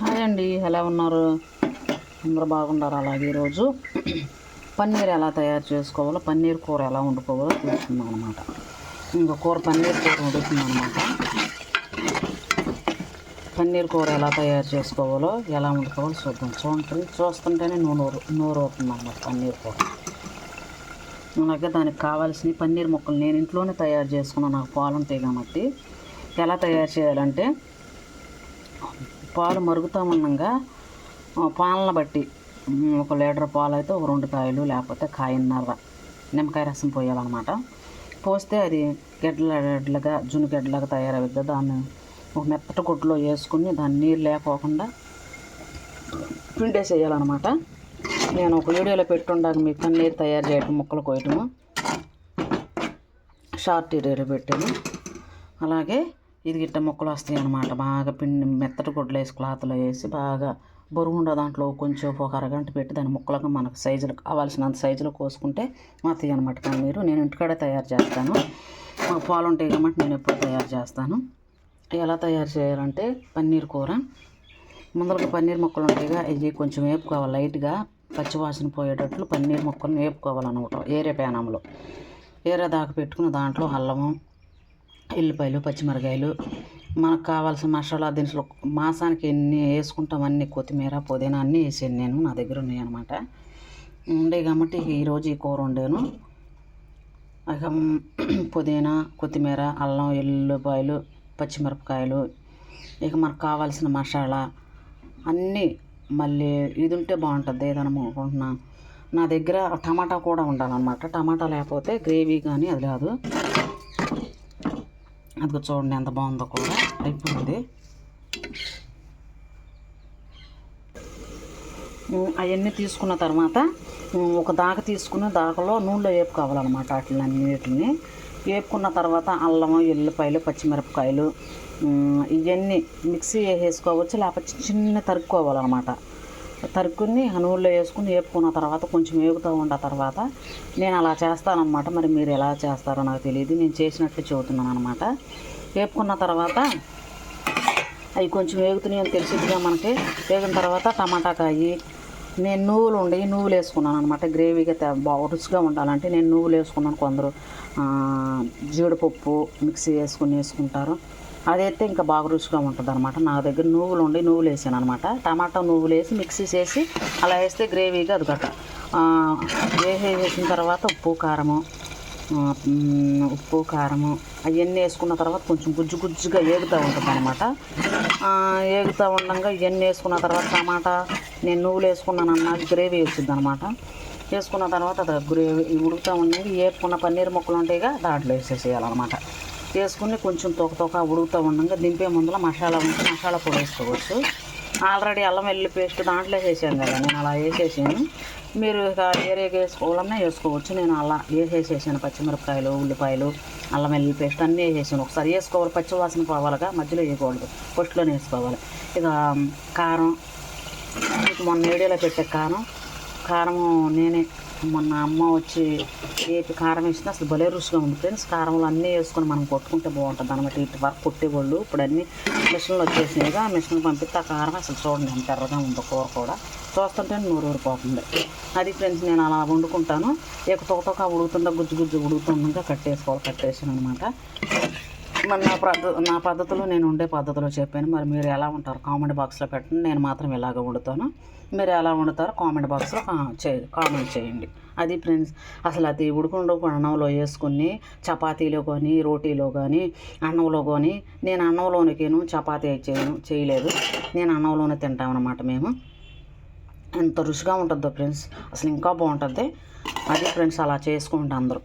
Hi అండి. ఎలా ఉన్నారు? అందరు బాగున్నారు? అలాగే ఈరోజు పన్నీర్ ఎలా తయారు చేసుకోవాలో పన్నీర్ కూర ఎలా వండుకోవాలో చూస్తున్నాం అనమాట ఇంకా కూర పన్నీర్ కూర వండుతున్నాం అనమాట పన్నీర్ కూర ఎలా తయారు చేసుకోవాలో ఎలా వండుకోవాలో చూద్దాం. చూడండి చూస్తుంటేనే నూనె నూరు అవుతుంది అనమాట పన్నీర్ కూర. అలాగే దానికి కావాల్సిన పన్నీర్ ముక్కలు నేను ఇంట్లోనే తయారు చేసుకున్నాను నాకు పాలు ఉంటాయి కాబట్టి. ఎలా తయారు చేయాలంటే పాలు మరుగుతూ ఉండగా పాలను బట్టి ఒక లీటర్ పాలు అయితే ఒక రెండు కాయలు లేకపోతే కాయన్నర నిమ్మకాయ రసం పోయాలన్నమాట. పోస్తే అది గడ్డల గడ్డలుగా జున్ను గడ్డలాగా దాన్ని ఒక మెత్తటి గుడ్లో వేసుకుని దాన్ని నీరు లేకోకుండా పిండేసేయాలన్నమాట. నేను ఒక వీడియోలో పెట్టుండాక మీకు పన్నీర్ తయారు చేయటం ముక్కలు కోయటము షార్ట్ వీడియోలో పెట్టాను. అలాగే ఇది గిట్ట ముక్కలు వస్తాయి అనమాట బాగా పిండి మెత్తటి గుడ్లు వేసి క్లాత్లో వేసి బాగా బరువు ఉండదు దాంట్లో. కొంచెం ఒక అరగంట పెట్టి దాని ముక్కలుగా మనకు సైజులు కావాల్సినంత సైజులో కోసుకుంటే వస్తాయి అనమాట మీరు నేను ఇంటికాడే తయారు చేస్తాను. మాకు పాలు ఉంటాయి కాబట్టి నేను ఎప్పుడు తయారు చేస్తాను. ఎలా తయారు చేయాలంటే పన్నీర్ కూర. ముందరకు పన్నీర్ ముక్కలు ఉంటాయిగా. ఇవి కొంచెం వేపుకోవాలి. లైట్గా పచ్చివాసన పోయేటట్లు పన్నీర్ ముక్కలను వేపుకోవాలన్నమాట. ఏరే పేనంలో ఏరే దాకా పెట్టుకుని దాంట్లో అల్లము ఎల్లిపాయలు పచ్చిమిరకాయలు మనకు కావాల్సిన మసాలా దినుసులు మాసానికి ఎన్ని వేసుకుంటాం అన్ని కొత్తిమీర పుదీనా అన్నీ వేసాను నేను నా దగ్గర ఉన్నాయి అనమాట ఉండే కాబట్టి ఈరోజు ఈ కూర వండాను. ఇక పుదీనా కొత్తిమీర అల్లం ఎల్లిపాయలు పచ్చిమిరపకాయలు ఇక మనకు కావాల్సిన మసాలా అన్నీ మళ్ళీ ఇది ఉంటే బాగుంటుంది ఏదని అనుకుంటున్నా. నా దగ్గర టమాటా కూడా ఉండాలన్నమాట. టమాటా లేకపోతే గ్రేవీ కానీ అది రాదు. అదిగో చూడండి ఎంత బాగుందో కూడా అయిపోయింది. అవన్నీ తీసుకున్న తర్వాత ఒక దాక తీసుకుని దాకలో నూనెలో వేపుకోవాలన్నమాట వాటిని అన్నిటిని. వేపుకున్న తర్వాత అల్లం ఎల్లిపాయలు పచ్చిమిరపకాయలు ఇవన్నీ మిక్సీ వేసుకోవచ్చు లేకపోతే చిన్న తరుక్కోవాలన్నమాట. తరుక్కుని ఆ నూనెలో వేసుకుని వేపుకున్న తర్వాత కొంచెం వేగుతూ ఉన్న తర్వాత నేను అలా చేస్తానన్నమాట. మరి మీరు ఎలా చేస్తారో నాకు తెలియదు నేను చేసినట్లు చెబుతున్నాను అనమాట వేపుకున్న తర్వాత అవి కొంచెం వేగుతున్నాయి అని తెలిసిద్దిగా మనకి. వేగిన తర్వాత టమాటా కాయి నేను నువ్వులు ఉండయి నువ్వులు వేసుకున్నాను అనమాట గ్రేవీగా బాగా రుచిగా ఉండాలంటే నేను నువ్వులు వేసుకున్నాను కొందరు. జీడిపప్పు మిక్సీ వేసుకుని వేసుకుంటారు. అదైతే ఇంకా బాగా రుచిగా ఉంటుంది అనమాట నా దగ్గర నువ్వులు ఉండి నువ్వులు వేసాను అనమాట టమాటా నువ్వులు వేసి మిక్సీ చేసి అలా వేస్తే గ్రేవీగా అది గట్ట గ్రేవీ వేసిన తర్వాత ఉప్పు కారము ఉప్పు కారము అవన్నీ వేసుకున్న తర్వాత కొంచెం గుజ్జు గుజ్జుగా ఏగుతూ ఉంటుంది అనమాట ఏగుతూ ఉండగా ఇవన్నీ వేసుకున్న తర్వాత టమాటా నేను నువ్వులు వేసుకున్నాను అన్న గ్రేవీ వచ్చింది అనమాట వేసుకున్న తర్వాత అది గ్రేవీ ఉడుకుతూ ఉండగా ఏపుకున్న పన్నీర్ ముక్కలు ఉంటాయిగా దాంట్లో వేసేసేయాలన్నమాట. వేసుకుని కొంచెం తొక తొక ఉడుకుతూ ఉండగా దింపే ముందులో మసాలా ఉంటే మసాలా పొడి వేసుకోవచ్చు. ఆల్రెడీ అల్లం వెల్లుల్లి పేస్ట్ దాంట్లో వేసాను కదా నేను అలా వేసేసాను. మీరు ఇక ఏరేగా వేసుకోవాలన్నా వేసుకోవచ్చు. నేను అలా వేసేసేసాను పచ్చిమిరపకాయలు ఉల్లిపాయలు అల్లం వెల్లుల్లి పేస్ట్ అన్నీ వేసేసాను. ఒకసారి వేసుకోవాలి పచ్చి వాసన పోవాలిగా మధ్యలో వేయకూడదు. ఫస్ట్లోనే వేసుకోవాలి. ఇక కారం మొన్న వీడియోలో పెట్టే కారం కారం నేనే మొన్న అమ్మ వచ్చి ఏపి కారం వేసినా అసలు భలే రుచిగా ఉంది ఫ్రెండ్స్. కారంలో అన్నీ వేసుకొని మనం కొట్టుకుంటే బాగుంటుంది అనమాట ఇటు వరకు కొట్టేవాళ్ళు ఇప్పుడు అన్నీ మిషన్లు వచ్చేసినాయిగా మిషన్లు పంపిస్తే ఆ కారం అసలు చూడండి ఎంత ఎర్రగా ఉందో కూర కూడా. చూస్తుంటే నూరు ఊరిపోతుంది. అది ఫ్రెండ్స్ నేను అలా వండుకుంటాను. ఇక తొక ఉడుకుతుందా గుజ్జు గుజ్జు ఉడుగుతుండగా కట్టేసుకోవాలి కట్టేసాను అనమాట మరి నా పద్ధ నా పద్ధతిలో నేను ఉండే పద్ధతిలో చెప్పాను. మరి మీరు ఎలా ఉంటారు కామెంట్ బాక్స్లో పెట్టండి. నేను మాత్రం ఇలాగ వండుతాను. మీరు ఎలా వండుతారో కామెంట్ బాక్స్లో చే కామెంట్ చేయండి. అది ఫ్రెండ్స్ అసలు అది ఉడుకుండు అన్నంలో వేసుకుని చపాతీలో కానీ రోటీలో కానీ అన్నంలో కానీ నేను అన్నంలోనికేను చపాతీ చేయను చేయలేదు. నేను అన్నంలోనే తింటామన్నమాట మేము. ఎంత రుచిగా ఉంటుందో ఫ్రెండ్స్ అసలు ఇంకా బాగుంటుంది. అది ఫ్రెండ్స్ అలా చేసుకుంటా అందరూ.